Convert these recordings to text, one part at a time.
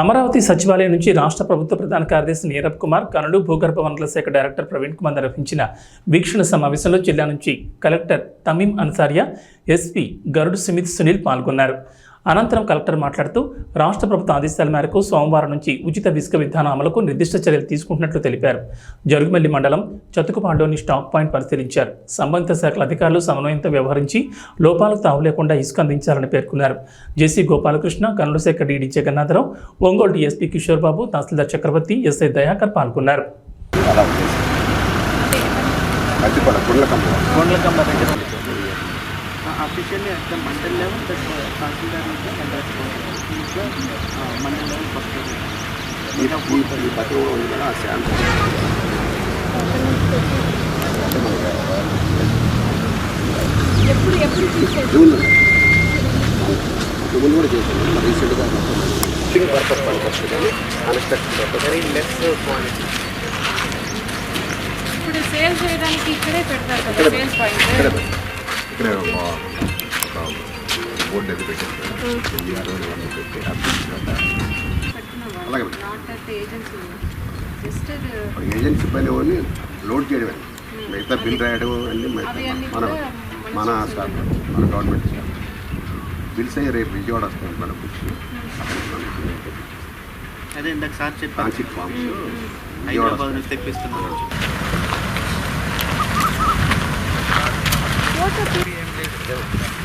అమరావతి సచివాలయం నుంచి రాష్ట్ర ప్రభుత్వ ప్రధాన కార్యదర్శి నీరబ్ కుమార్ కనుడు భూగర్భ వనరుల శాఖ డైరెక్టర్ ప్రవీణ్ కుమార్ నిర్వహించిన వీక్షణ సమావేశంలో జిల్లా నుంచి కలెక్టర్ తమీం అన్సారియా ఎస్పీ గరుడు సుమిత్ సునీల్ పాల్గొన్నారు. అనంతరం కలెక్టర్ మాట్లాడుతూ రాష్ట్ర ప్రభుత్వ ఆదేశాల మేరకు సోమవారం నుంచి ఉచిత ఇసుక విధానం అమలుకు నిర్దిష్ట చర్యలు తీసుకుంటున్నట్లు తెలిపారు. జరుగుమల్లి మండలం చతుకుపాడులోని స్టాక్ పాయింట్ పరిశీలించారు. సంబంధిత శాఖల అధికారులు సమన్వయంతో వ్యవహరించి లోపాలకు తావు లేకుండా ఇసుక అందించాలని పేర్కొన్నారు. జేసీ గోపాలకృష్ణ కర్నూలు శాఖ DD Jagannatharao Ongole DSP Kishore Babu tahsildar Chakravarthi SI Dayakar పాల్గొన్నారు. అలా officially at the mandal level that tahsildar నుంచి మండల్ లెవెల్ ఫస్ట్ ఈ పత్రం కూడా ఉంది కదా శాంత ఎప్పుడు ఎప్పుడు జూన్ ముందు కూడా చేశాను మరి రీసెంట్గా పర్పస్ పర్పస్ కానీ అన్ఎక్స్పెక్టెడ్ వెరీ లెస్ క్వాలిటీ ఇప్పుడు సేల్ చేయడానికి ఇక్కడే పెడతారు కదా సేల్స్ పాయింట్ ఇక్కడ బోర్డు అది పెట్టేస్తారు ఎన్టీఆర్ అని పెట్టి అలాగే మేడం. నాట్ అట్ ఏజెన్సీ పైన లోడ్ చేయడమే. మిగతా బిల్ రాయడం అన్ని మన మన మన స్టాఫ్ మన గవర్నమెంట్ స్టాఫ్ బిల్స్ అయ్యి రేపు విజయవాడ వస్తాయి అదే ఇందాక సార్ హైదరాబాద్ నుంచి తెప్పిస్తున్నాను ఇంకా అంటే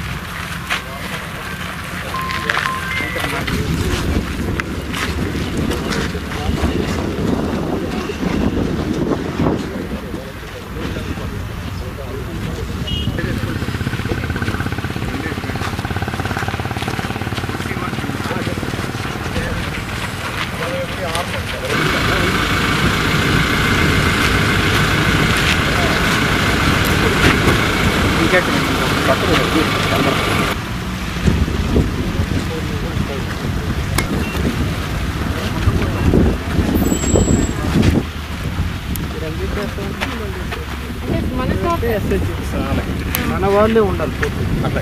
మన షాప్ మన వాళ్ళే ఉండాలి పూర్తి అట్లా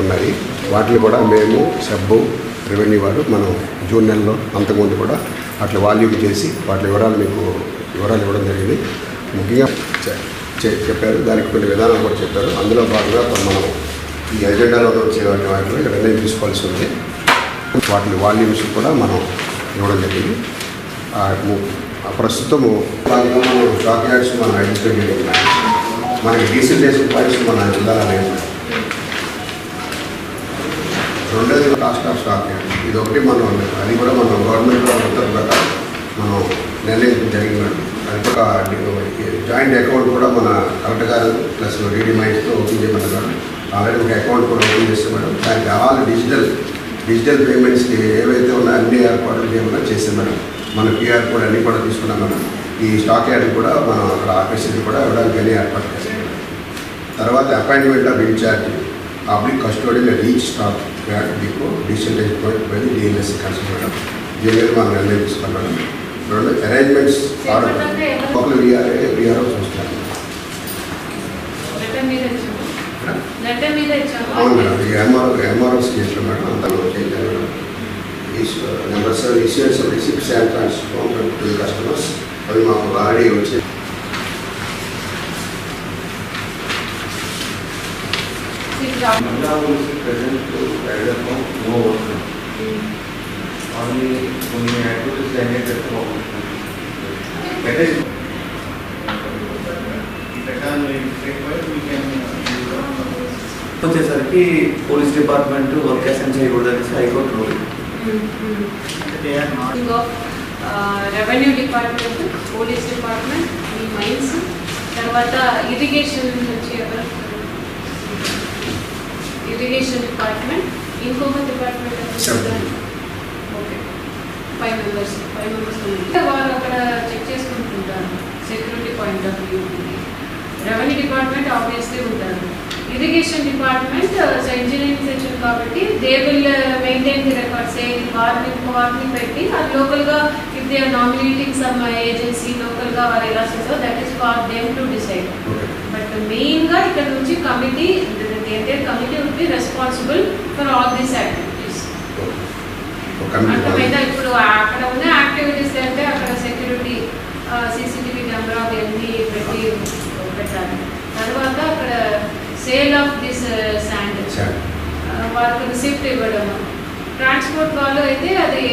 ఉన్నాయి వాటిని కూడా మేము సబ్బు రెవెన్యూ వారు మనం జూన్ నెలలో అంతకుముందు కూడా అట్లా వాల్యూమ్ చేసి వాటి వివరాలు మీకు వివరాలు ఇవ్వడం జరిగింది. ముఖ్యంగా చె- చెప్పారు. దానికి కొన్ని విధానాలు కూడా చెప్పారు. అందులో భాగంగా మనం ఈ ఎజెండాలో వచ్చే వాటి వాటిలో నిర్ణయం తీసుకోవాల్సి ఉంది. వాటి వాల్యూమ్స్ కూడా మనం ఇవ్వడం జరిగింది. ఆ ప్రస్తుతము డాక్యుమెంట్స్ మనం స్టాక్ యార్డ్స్ మనం ఐడెంటిఫై చేయడం మనకి డీసెంటేషన్ పాయింట్స్ మన జిల్లాలో లేవు రెండోది కాస్ట్ ఆఫ్ స్టాక్ ఇది ఒకటి మనం అది కూడా మనం గవర్నమెంట్ ఉత్తర్వు ప్రకారం మనం నిర్ణయించడం జరిగింది మేడం. అది కూడా జాయింట్ అకౌంట్ కూడా మన కలెక్టర్ గారు ప్లస్ డీడీ మైన్స్తో ఓపెన్ చేయమన్నారు ఆల్రెడీ ఒక అకౌంట్ కూడా ఓపెన్ చేస్తాం మేడం. దానికి ఆల్ డిజిటల్ డిజిటల్ పేమెంట్స్కి ఏవైతే ఉన్నాయో అన్ని ఏర్పాట్లు చేయమన్నా చేసాం మేడం. మన క్యూఆర్ కోడ్ అన్నీ కూడా తీసుకున్నాం మేడం. ఈ స్టాక్ యార్డ్ కూడా మనం అక్కడ ఆఫీసులు కూడా ఇవ్వడానికి అన్ని ఏర్పాటు చేస్తాం తర్వాత appointment of incharge public custodian at each stock. Yard depot designate point by DLS consult దీని మీద మనం నిర్ణయం తీసుకున్నాం రెండు అరేంజ్మెంట్స్ ఆర్డర్ ఒకరు విఆర్ఏ విఆర్ఓ చూస్తాను అవును మేడం ఈ ఎంఆర్ఓ ఎంఆర్ఓ స్టేజ్లో మేడం అంత చేయాలి madam number seven issues receipts and transform to customers అవి మాకు ఆల్రెడీ వచ్చి Activities generated from That is. వచ్చేసరికి పోలీస్ డిపార్ట్మెంట్ వర్క్ అసైన్ చేయకూడదు అనేసి high court rule. Revenue department police department ఈ మైన్స్ తర్వాత ఇరిగేషన్ నుంచి ఎవరు? ఇరిగేషన్ డిపార్ట్మెంట్ ఇంకొక department five members five members వారు అక్కడ చెక్ చేసుకుంటుంటారు. డబ్ల్యూ ఉంటుంది రెవెన్యూ డిపార్ట్మెంట్ ఆబ్వియస్లీ ఉంటారు. ఇరిగేషన్ డిపార్ట్మెంట్ ఇంజనీరింగ్ సెక్షన్ కాబట్టి they will maintain the records వారిని వారిని పెట్టి అది లోకల్గా if they are nominating some agency లోకల్గా వారు ఎలా చేస్తారో that is for them to decide but మెయిన్గా ఇక్కడ నుంచి committee entire committee would be responsible for all these activities ఇప్పుడు అక్కడ ఉన్న యాక్టివిటీస్ అంటే అక్కడ సెక్యూరిటీ సీసీటీవీ కెమెరా అవన్నీ పెట్టి పెట్టాలి. తర్వాత అక్కడ సేల్ ఆఫ్ దిస్ శాండ్. వాళ్ళకి రిసిప్ట్ ఇవ్వడం. ట్రాన్స్పోర్ట్ వాళ్ళు అయితే అది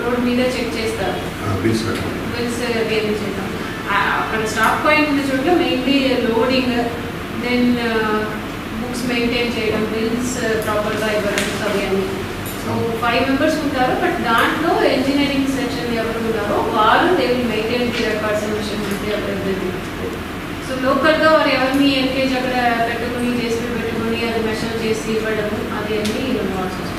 రోడ్ మీద చెక్ చేస్తారు. బిల్స్ బిల్స్ వేయించడం అక్కడ స్టాక్ పాయింట్ ఉన్న చోట్ల mainly loading then books maintain చేయడం బిల్స్ ప్రాపర్గా ఇవ్వడం అవి అన్ని. ఫైవ్ మెంబర్స్ ఉంటారు బట్ దాంట్లో ఇంజనీరింగ్ సెక్షన్ ఎవరు ఉన్నారో వారు they will maintain the records and mission so లోకల్గా వారు ఎవరిని ఎంకేజ్ అక్కడ పెట్టుకుని చేసి పెట్టుకుని అది మెషర్ చేసి ఇవ్వడం అది అన్ని వస్తుంది